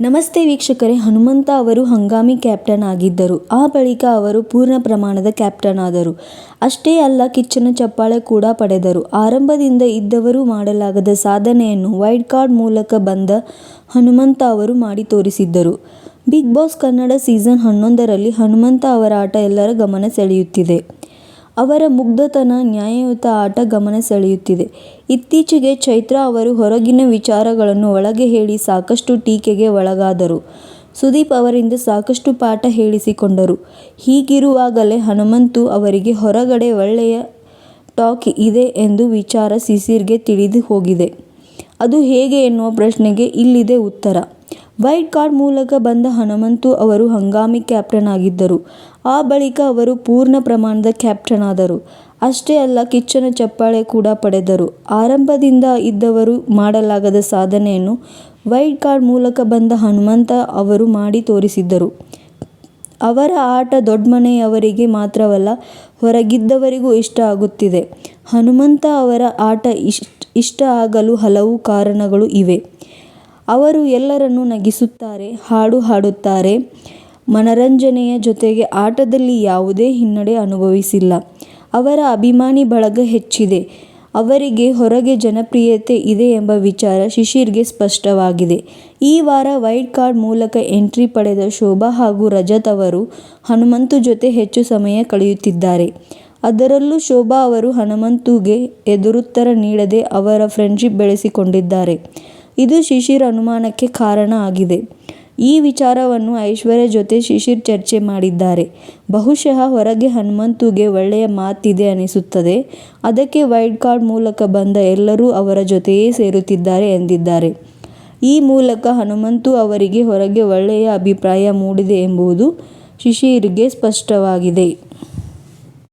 ನಮಸ್ತೆ ವೀಕ್ಷಕರೇ, ಹನುಮಂತ ಅವರು ಹಂಗಾಮಿ ಕ್ಯಾಪ್ಟನ್ ಆಗಿದ್ದರು. ಆ ಬಳಿಕ ಅವರು ಪೂರ್ಣ ಪ್ರಮಾಣದ ಕ್ಯಾಪ್ಟನ್ ಆದರು. ಅಷ್ಟೇ ಅಲ್ಲ, ಕಿಚ್ಚನ ಚಪ್ಪಾಳೆ ಕೂಡ ಪಡೆದರು. ಆರಂಭದಿಂದ ಇದ್ದವರು ಮಾಡಲಾಗದ ಸಾಧನೆಯನ್ನು ವೈಡ್ ಕಾರ್ಡ್ ಮೂಲಕ ಬಂದ ಹನುಮಂತ ಅವರು ಮಾಡಿ ತೋರಿಸಿದ್ದರು. ಬಿಗ್ ಬಾಸ್ ಕನ್ನಡ ಸೀಸನ್ ಹನ್ನೊಂದರಲ್ಲಿ ಹನುಮಂತ ಅವರ ಆಟ ಎಲ್ಲರ ಗಮನ ಸೆಳೆಯುತ್ತಿದೆ. ಅವರ ಮುಗ್ಧತನ ನ್ಯಾಯಯುತ ಆಟ ಗಮನ ಸೆಳೆಯುತ್ತಿದೆ. ಇತ್ತೀಚೆಗೆ ಚೈತ್ರಾ ಅವರು ಹೊರಗಿನ ವಿಚಾರಗಳನ್ನು ಒಳಗೆ ಹೇಳಿ ಸಾಕಷ್ಟು ಟೀಕೆಗೆ ಒಳಗಾದರು. ಸುದೀಪ್ ಅವರಿಂದ ಸಾಕಷ್ಟು ಪಾಠ ಹೇಳಿಸಿಕೊಂಡರು. ಹೀಗಿರುವಾಗಲೇ ಹನುಮಂತು ಅವರಿಗೆ ಹೊರಗಡೆ ಒಳ್ಳೆಯ ಟಾಕ್ ಇದೆ ಎಂದು ವಿಚಾರ ಸಿಸಿರ್ಗೆ ತಿಳಿದು ಹೋಗಿದೆ. ಅದು ಹೇಗೆ ಎನ್ನುವ ಪ್ರಶ್ನೆಗೆ ಇಲ್ಲಿದೆ ಉತ್ತರ. ವೈಟ್ ಕಾರ್ಡ್ ಮೂಲಕ ಬಂದ ಹನುಮಂತು ಅವರು ಹಂಗಾಮಿ ಕ್ಯಾಪ್ಟನ್ ಆಗಿದ್ದರು. ಆ ಬಳಿಕ ಅವರು ಪೂರ್ಣ ಪ್ರಮಾಣದ ಕ್ಯಾಪ್ಟನ್ ಆದರು. ಅಷ್ಟೇ ಅಲ್ಲ ಕಿಚ್ಚನ ಚಪ್ಪಾಳೆ ಕೂಡ ಪಡೆದರು. ಆರಂಭದಿಂದ ಇದ್ದವರು ಮಾಡಲಾಗದ ಸಾಧನೆಯನ್ನು ವೈಟ್ ಕಾರ್ಡ್ ಮೂಲಕ ಬಂದ ಹನುಮಂತ ಅವರು ಮಾಡಿ ತೋರಿಸಿದ್ದರು. ಅವರ ಆಟ ದೊಡ್ಮನೆಯವರಿಗೆ ಮಾತ್ರವಲ್ಲ, ಹೊರಗಿದ್ದವರಿಗೂ ಇಷ್ಟ ಆಗುತ್ತಿದೆ. ಹನುಮಂತ ಅವರ ಆಟ ಇಷ್ಟ ಆಗಲು ಹಲವು ಕಾರಣಗಳು ಇವೆ. ಅವರು ಎಲ್ಲರನ್ನೂ ನಗಿಸುತ್ತಾರೆ, ಹಾಡು ಹಾಡುತ್ತಾರೆ. ಮನರಂಜನೆಯ ಜೊತೆಗೆ ಆಟದಲ್ಲಿ ಯಾವುದೇ ಹಿನ್ನಡೆ ಅನುಭವಿಸಿಲ್ಲ. ಅವರ ಅಭಿಮಾನಿ ಬಳಗ ಹೆಚ್ಚಿದೆ. ಅವರಿಗೆ ಹೊರಗೆ ಜನಪ್ರಿಯತೆ ಇದೆ ಎಂಬ ವಿಚಾರ ಶಿಶಿರ್ಗೆ ಸ್ಪಷ್ಟವಾಗಿದೆ. ಈ ವಾರ ವೈಟ್ ಕಾರ್ಡ್ ಮೂಲಕ ಎಂಟ್ರಿ ಪಡೆದ ಶೋಭಾ ಹಾಗೂ ರಜತ್ ಅವರು ಹನುಮಂತು ಜೊತೆ ಹೆಚ್ಚು ಸಮಯ ಕಳೆಯುತ್ತಿದ್ದಾರೆ. ಅದರಲ್ಲೂ ಶೋಭಾ ಅವರು ಹನುಮಂತುಗೆ ಎದುರುತ್ತರ ನೀಡದೆ ಅವರ ಫ್ರೆಂಡ್ಶಿಪ್ ಬೆಳೆಸಿಕೊಂಡಿದ್ದಾರೆ. ಇದು ಶಿಶಿರ್ ಅನುಮಾನಕ್ಕೆ ಕಾರಣ ಆಗಿದೆ. ಈ ವಿಚಾರವನ್ನು ಐಶ್ವರ್ಯ ಜೊತೆ ಶಿಶಿರ್ ಚರ್ಚೆ ಮಾಡಿದ್ದಾರೆ. ಬಹುಶಃ ಹೊರಗೆ ಹನುಮಂತುಗೆ ಒಳ್ಳೆಯ ಮಾತಿದೆ ಅನಿಸುತ್ತದೆ. ಅದಕ್ಕೆ ವೈಡ್ ಕಾರ್ಡ್ ಮೂಲಕ ಬಂದ ಎಲ್ಲರೂ ಅವರ ಜೊತೆಯೇ ಸೇರುತ್ತಿದ್ದಾರೆ ಎಂದಿದ್ದಾರೆ. ಈ ಮೂಲಕ ಹನುಮಂತು ಅವರಿಗೆ ಹೊರಗೆ ಒಳ್ಳೆಯ ಅಭಿಪ್ರಾಯ ಮೂಡಿದೆ ಎಂಬುದು ಶಿಶಿರ್ಗೆ ಸ್ಪಷ್ಟವಾಗಿದೆ.